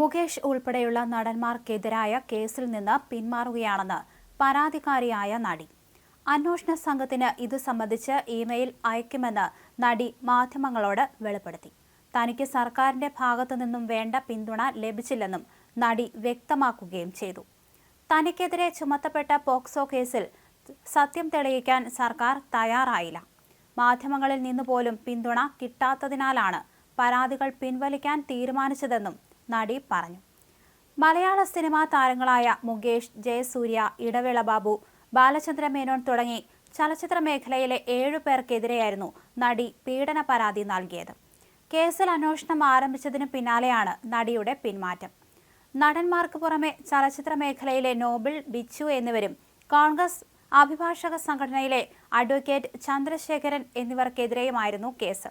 മുകേഷ് ഉൾപ്പെടെയുള്ള നടന്മാർക്കെതിരായ കേസിൽ നിന്ന് പിന്മാറുകയാണെന്ന് പരാതിക്കാരിയായ നടി. അന്വേഷണ സംഘത്തിന് ഇത് സംബന്ധിച്ച് ഇമെയിൽ അയക്കുമെന്ന് നടി മാധ്യമങ്ങളോട് വെളിപ്പെടുത്തി. തനിക്ക് സർക്കാരിന്റെ ഭാഗത്തു നിന്നും വേണ്ട പിന്തുണ ലഭിച്ചില്ലെന്നും നടി വ്യക്തമാക്കുകയും ചെയ്തു. തനിക്കെതിരെ ചുമത്തപ്പെട്ട പോക്സോ കേസിൽ സത്യം തെളിയിക്കാൻ സർക്കാർ തയ്യാറായില്ല. മാധ്യമങ്ങളിൽ നിന്നുപോലും പിന്തുണ കിട്ടാത്തതിനാലാണ് പരാതികൾ പിൻവലിക്കാൻ തീരുമാനിച്ചതെന്നും നടി പറഞ്ഞു. മലയാള സിനിമാ താരങ്ങളായ മുകേഷ് ജയസൂര്യ ഇടവേള ബാബു ബാലചന്ദ്ര മേനോൻ തുടങ്ങി ചലച്ചിത്ര മേഖലയിലെ ഏഴു പേർക്കെതിരെയായിരുന്നു നടി പീഡന പരാതി നൽകിയത്. കേസിൽ അന്വേഷണം ആരംഭിച്ചതിന് പിന്നാലെയാണ് നടിയുടെ പിന്മാറ്റം. നടന്മാർക്ക് പുറമെ ചലച്ചിത്ര മേഖലയിലെ നോബിൾ ബിച്ചു എന്നിവരും കോൺഗ്രസ് അഭിഭാഷക സംഘടനയിലെ അഡ്വക്കേറ്റ് ചന്ദ്രശേഖരൻ എന്നിവർക്കെതിരെയുമായിരുന്നു കേസ്.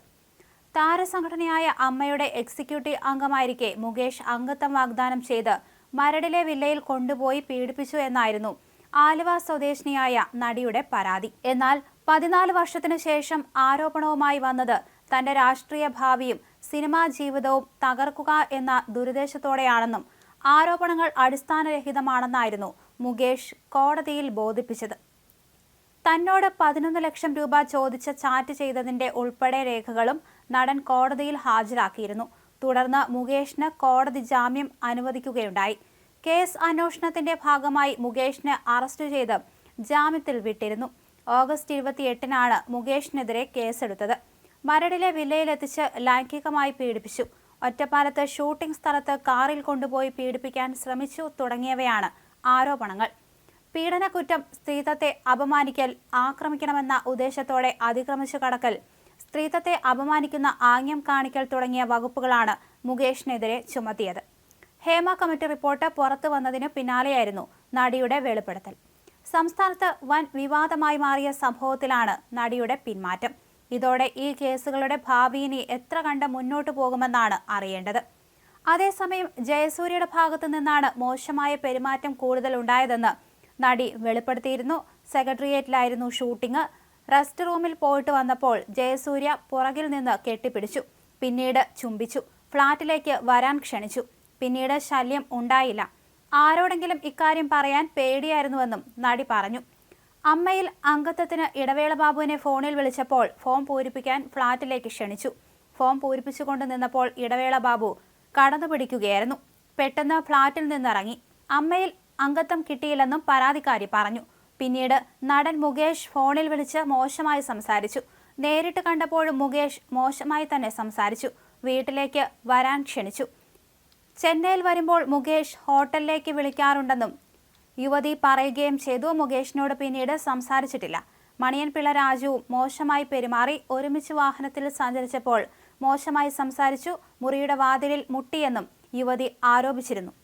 താരസംഘടനയായ അമ്മയുടെ എക്സിക്യൂട്ടീവ് അംഗമായിരിക്കെ മുകേഷ് അംഗത്വം വാഗ്ദാനം ചെയ്ത് മരടിലെ വില്ലയിൽ കൊണ്ടുപോയി പീഡിപ്പിച്ചു എന്നായിരുന്നു ആലുവ സ്വദേശിനിയായ നടിയുടെ പരാതി. എന്നാൽ പതിനാല് വർഷത്തിനു ശേഷം ആരോപണവുമായി വന്നത് തന്റെ രാഷ്ട്രീയ ഭാവിയും സിനിമാ ജീവിതവും തകർക്കുക എന്ന ദുരുദ്ദേശത്തോടെയാണെന്നും ആരോപണങ്ങൾ അടിസ്ഥാനരഹിതമാണെന്നായിരുന്നു മുകേഷ് കോടതിയിൽ ബോധിപ്പിച്ചത്. തന്നോട് പതിനൊന്ന് ലക്ഷം രൂപ ചോദിച്ച ചാറ്റ് ചെയ്തതിന്റെ ഉൾപ്പെടെ രേഖകളും നടൻ കോടതിയിൽ ഹാജരാക്കിയിരുന്നു. തുടർന്ന് മുകേഷിന് കോടതി ജാമ്യം അനുവദിക്കുകയുണ്ടായി. കേസ് അന്വേഷണത്തിന്റെ ഭാഗമായി മുകേഷിനെ അറസ്റ്റ് ചെയ്ത് ജാമ്യത്തിൽ വിട്ടിരുന്നു. ഓഗസ്റ്റ് ഇരുപത്തിയെട്ടിനാണ് മുകേഷിനെതിരെ കേസെടുത്തത്. മരടിലെ വില്ലയിലെത്തിച്ച് ലൈംഗികമായി പീഡിപ്പിച്ചു. ഒറ്റപ്പാലത്ത് ഷൂട്ടിംഗ് സ്ഥലത്ത് കാറിൽ കൊണ്ടുപോയി പീഡിപ്പിക്കാൻ ശ്രമിച്ചു തുടങ്ങിയവയാണ് ആരോപണങ്ങൾ. പീഡനക്കുറ്റം സ്ത്രീത്വത്തെ അപമാനിക്കൽ ആക്രമിക്കണമെന്ന ഉദ്ദേശത്തോടെ അതിക്രമിച്ചു കടക്കൽ സ്ത്രീത്വത്തെ അപമാനിക്കുന്ന ആംഗ്യം കാണിക്കൽ തുടങ്ങിയ വകുപ്പുകളാണ് മുകേഷിനെതിരെ ചുമത്തിയത്. ഹേമ കമ്മിറ്റി റിപ്പോർട്ട് പുറത്തു വന്നതിന് പിന്നാലെയായിരുന്നു നടിയുടെ വെളിപ്പെടുത്തൽ. സംസ്ഥാനത്ത് വൻ വിവാദമായി മാറിയ സംഭവത്തിലാണ് നടിയുടെ പിന്മാറ്റം. ഇതോടെ ഈ കേസുകളുടെ ഭാവി ഇനി എത്ര കണ്ട് മുന്നോട്ടു പോകുമെന്നാണ് അറിയേണ്ടത്. അതേസമയം ജയസൂര്യയുടെ ഭാഗത്തു നിന്നാണ് മോശമായ പെരുമാറ്റം കൂടുതൽ ഉണ്ടായതെന്ന് നടി വെളിപ്പെടുത്തിയിരുന്നു. സെക്രട്ടേറിയറ്റിലായിരുന്നു ഷൂട്ടിംഗ്. റെസ്റ്റ് റൂമിൽ പോയിട്ട് വന്നപ്പോൾ ജയസൂര്യ പുറകിൽ നിന്ന് കെട്ടിപ്പിടിച്ചു. പിന്നീട് ചുംബിച്ചു. ഫ്ളാറ്റിലേക്ക് വരാൻ ക്ഷണിച്ചു. പിന്നീട് ശല്യം ഉണ്ടായില്ല. ആരോടെങ്കിലും ഇക്കാര്യം പറയാൻ പേടിയായിരുന്നുവെന്നും നടി പറഞ്ഞു. അമ്മയിൽ അംഗത്വത്തിന് ഇടവേള ബാബുവിനെ ഫോണിൽ വിളിച്ചപ്പോൾ ഫോം പൂരിപ്പിക്കാൻ ഫ്ളാറ്റിലേക്ക് ക്ഷണിച്ചു. ഫോം പൂരിപ്പിച്ചുകൊണ്ട് നിന്നപ്പോൾ ഇടവേള ബാബു കടന്നു പിടിക്കുകയായിരുന്നു. പെട്ടെന്ന് ഫ്ളാറ്റിൽ നിന്നിറങ്ങി. അമ്മയിൽ അംഗത്വം കിട്ടിയില്ലെന്നും പരാതിക്കാരി പറഞ്ഞു. പിന്നീട് നടൻ മുകേഷ് ഫോണിൽ വിളിച്ച് മോശമായി സംസാരിച്ചു. നേരിട്ട് കണ്ടപ്പോഴും മുകേഷ് മോശമായി തന്നെ സംസാരിച്ചു. വീട്ടിലേക്ക് വരാൻ ക്ഷണിച്ചു. ചെന്നൈയിൽ വരുമ്പോൾ മുകേഷ് ഹോട്ടലിലേക്ക് വിളിക്കാറുണ്ടെന്നും യുവതി പറയുകയും ചെയ്തു. മുകേഷിനോട് പിന്നീട് സംസാരിച്ചിട്ടില്ല. മണിയൻ പിള്ള രാജുവും മോശമായി പെരുമാറി. ഒരുമിച്ച് വാഹനത്തിൽ സഞ്ചരിച്ചപ്പോൾ മോശമായി സംസാരിച്ചു. മുറിയുടെ വാതിലിൽ മുട്ടിയെന്നും യുവതി ആരോപിച്ചിരുന്നു.